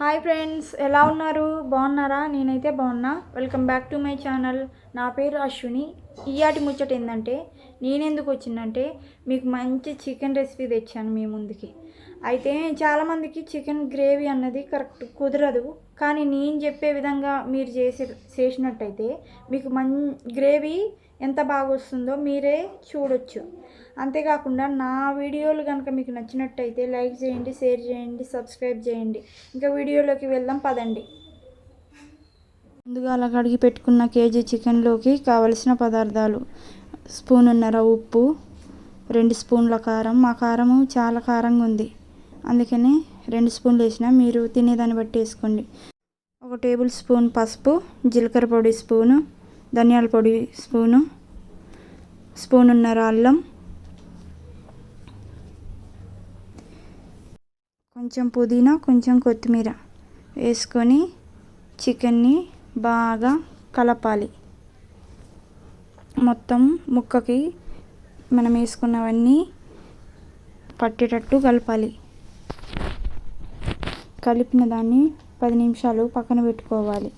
Hi friends ఎలా ఉన్నారు? బాగున్నారా? నేనైతే బాగున్నా. Welcome back to my channel నా పేరు అశ్విని. ఇయాటి ముచ్చట ఏంటంటే నేనెందుకు వచ్చిందంటే మీకు మంచి చికెన్ రెసిపీ తెచ్చాను మీ ముందుకి. అయితే చాలామందికి చికెన్ గ్రేవీ అన్నది కరెక్ట్ కుదరదు. కానీ నేను చెప్పే విధంగా మీరు చేసే చేసినట్టయితే మీకు మం గ్రేవీ ఎంత బాగా వస్తుందో మీరే చూడొచ్చు. అంతేకాకుండా నా వీడియోలు కనుక మీకు నచ్చినట్టయితే లైక్ చేయండి షేర్ చేయండి సబ్స్క్రైబ్ చేయండి. ఇంకా వీడియోలోకి వెళ్దాం పదండి. ముందుగా అలా కడిగి పెట్టుకున్న కేజీ చికెన్లోకి కావలసిన పదార్థాలు. స్పూనున్నర ఉప్పు రెండు స్పూన్ల కారం. మా కారము చాలా కారంగా ఉంది. అందుకని రెండు స్పూన్లు వేసిన మీరు తినేదాన్ని బట్టి వేసుకోండి. ఒక టేబుల్ స్పూన్ పసుపు జీలకర్ర పొడి స్పూను ధనియాల పొడి స్పూను స్పూనున్నర అల్లం కొంచెం పుదీనా కొంచెం కొత్తిమీర వేసుకొని చికెన్ని బాగా కలపాలి. మొత్తం ముక్కకి మనం వేసుకున్నవన్నీ పట్టేటట్టు కలపాలి. కలిపిన దాన్ని పది నిమిషాలు పక్కన పెట్టుకోవాలి.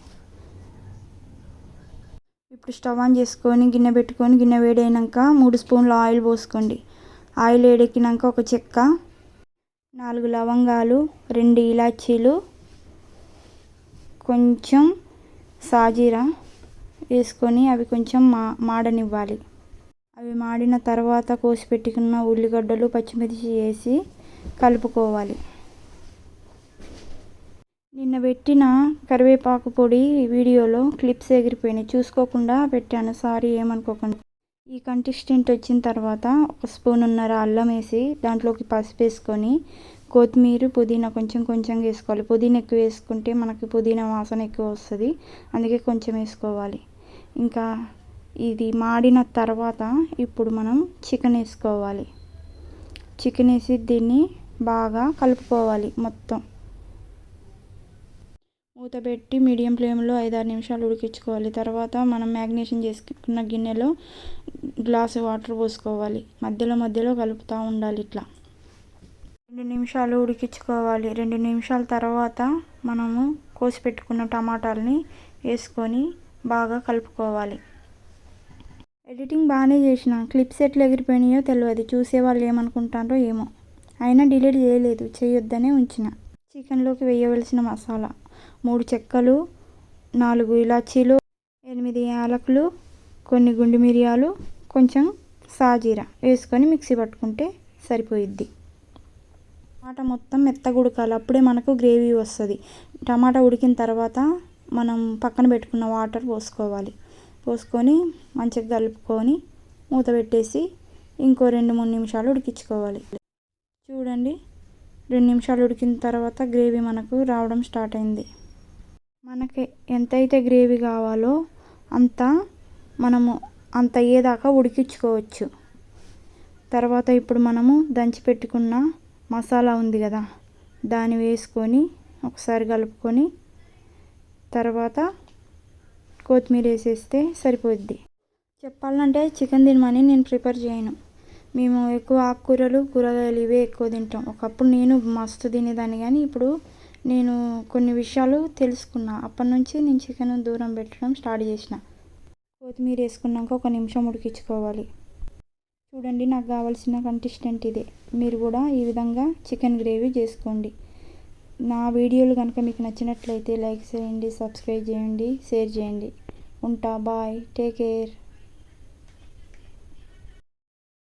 ఇప్పుడు స్టవ్ ఆన్ చేసుకొని గిన్నె పెట్టుకొని గిన్నె వేడైనాక మూడు స్పూన్ల ఆయిల్ పోసుకోండి. ఆయిల్ వేడెక్కినాక ఒక చెక్క నాలుగు లవంగాలు రెండు ఇలాచీలు కొంచెం సాజీరా వేసుకొని అవి కొంచెం మా మాడనివ్వాలి. అవి మాడిన తర్వాత కోసి పెట్టుకున్న ఉల్లిగడ్డలు పచ్చిమిర్చి వేసి కలుపుకోవాలి. నిన్న పెట్టిన కరివేపాకు పొడి వీడియోలో క్లిప్స్ ఎగిరిపోయినాయి. చూసుకోకుండా పెట్టాను. సారీ ఏమనుకోకండి. ఈ కంటిస్టెంట్ వచ్చిన తర్వాత ఒక స్పూన్ ఉన్నర అల్లం వేసి దాంట్లోకి పసుపు వేసుకొని కొత్తిమీర పుదీనా కొంచెం కొంచెం వేసుకోవాలి. పుదీనా ఎక్కువ వేసుకుంటే మనకి పుదీనా వాసన ఎక్కువ వస్తుంది. అందుకే కొంచెం వేసుకోవాలి. ఇంకా ఇది మాడిన తర్వాత ఇప్పుడు మనం చికెన్ వేసుకోవాలి. చికెన్ వేసి దీన్ని బాగా కలుపుకోవాలి మొత్తం. మూత పెట్టి మీడియం ఫ్లేమ్లో ఐదారు నిమిషాలు ఉడికించుకోవాలి. తర్వాత మనం మ్యాగ్నేషన్ చేసుకున్న గిన్నెలో గ్లాసు వాటర్ పోసుకోవాలి. మధ్యలో మధ్యలో కలుపుతూ ఉండాలి ఇట్లా. రెండు నిమిషాలు ఉడికించుకోవాలి. రెండు నిమిషాల తర్వాత మనము కోసి పెట్టుకున్న టమాటాలని వేసుకొని బాగా కలుపుకోవాలి. ఎడిటింగ్ బాగానే చేసిన. క్లిప్స్ ఎట్లా ఎగిరిపోయినాయో తెలియదు చూసే వాళ్ళు ఏమనుకుంటారో ఏమో. అయినా డిలీట్ చేయలేదు. చేయొద్దనే ఉంచిన. చికెన్లోకి వేయవలసిన మసాలా. మూడు చెక్కలు నాలుగు ఇలాచీలు ఎనిమిది యాలకులు కొన్ని గుండు మిరియాలు కొంచెం సాజీరా వేసుకొని మిక్సీ పట్టుకుంటే సరిపోయిద్ది. టమాటా మొత్తం మెత్తగుడకాలి. అప్పుడే మనకు గ్రేవీ వస్తుంది. టమాటా ఉడికిన తర్వాత మనం పక్కన పెట్టుకున్న వాటర్ పోసుకోవాలి. పోసుకొని మంచిగా కలుపుకొని మూత పెట్టేసి ఇంకో రెండు మూడు నిమిషాలు ఉడికించుకోవాలి. చూడండి. రెండు నిమిషాలు ఉడికిన తర్వాత గ్రేవీ మనకు రావడం స్టార్ట్ అయింది. మనకి ఎంతైతే గ్రేవీ కావాలో అంత మనము అంత అయ్యేదాకా ఉడికించుకోవచ్చు. తర్వాత ఇప్పుడు మనము దంచి పెట్టుకున్న మసాలా ఉంది కదా దాన్ని వేసుకొని ఒకసారి కలుపుకొని తర్వాత కొత్తిమీర వేసేస్తే సరిపోద్ది. చెప్పాలంటే చికెన్ తినమని నేను ప్రిపేర్ చేయను. మేము ఎక్కువ ఆకుకూరలు కూరగాయలు ఇవే ఎక్కువ తింటాం. ఒకప్పుడు నేను మస్తు తినేదాన్ని కానీ ఇప్పుడు నేను కొన్ని విషయాలు తెలుసుకున్నా. అప్పటి నుంచి నేను చికెన్ దూరం పెట్టడం స్టార్ట్ చేసిన. కొత్తిమీర వేసుకున్నాక ఒక నిమిషం ఉడికించుకోవాలి. చూడండి నాకు కావాల్సిన కంటిస్టెంట్ ఇదే. మీరు కూడా ఈ విధంగా చికెన్ గ్రేవీ చేసుకోండి. నా వీడియోలు కనుక మీకు నచ్చినట్లయితే లైక్ చేయండి సబ్స్క్రైబ్ చేయండి షేర్ చేయండి. ఉంటా బాయ్. Take care.